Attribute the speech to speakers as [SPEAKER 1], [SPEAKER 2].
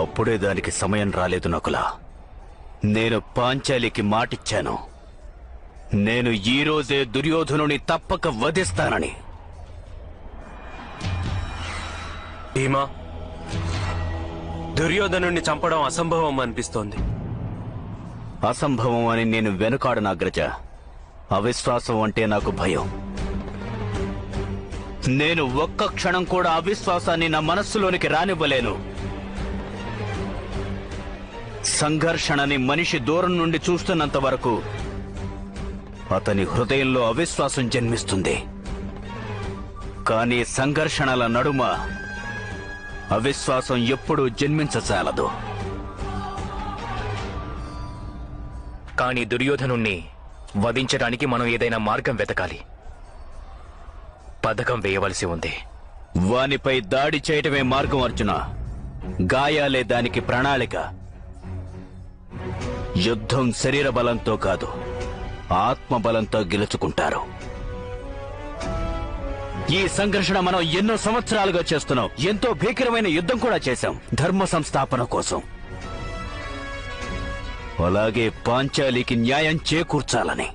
[SPEAKER 1] అప్పుడే దానికి సమయం రాలేదు నకులా. నేను పాంచాలికి మాటిచ్చాను. నేను ఈ రోజే దుర్యోధనుని తప్పక వధిస్తానని.
[SPEAKER 2] భీమా దుర్యోధనుణ్ణి చంపడం అసంభవం అనిపిస్తోంది.
[SPEAKER 1] అసంభవం అని నేను వెనుకాడను అగ్రజ అవిశ్వాసం అంటే నాకు భయం. నేను ఒక్క క్షణం కూడా అవిశ్వాసాన్ని నా మనస్సులోనికి రానివ్వలేను. సంఘర్షణని మనిషి దూరం నుండి చూస్తున్నంత వరకు అతని హృదయంలో అవిశ్వాసం జన్మిస్తుంది. కానీ సంఘర్షణల నడుమ అవిశ్వాసం ఎప్పుడూ జన్మించచాలదు
[SPEAKER 3] కానీ దుర్యోధనుణ్ణి వధించడానికి మనం ఏదైనా మార్గం వెతకాలి. పథకం వేయవలసి ఉంది.
[SPEAKER 1] వానిపై దాడి చేయటమే మార్గం అర్జున. గాయాలే దానికి ప్రణాళిక. యుద్ధం శరీర బలంతో కాదు ఆత్మ బలంతో గెలుచుకుంటారు. ఈ సంఘర్షణ మనం ఎన్నో సంవత్సరాలుగా చేస్తున్నాం. ఎంతో భీకరమైన యుద్ధం కూడా చేశాం. ధర్మ సంస్థాపన కోసం. అలాగే పాంచాలికి న్యాయం చేకూర్చాలని.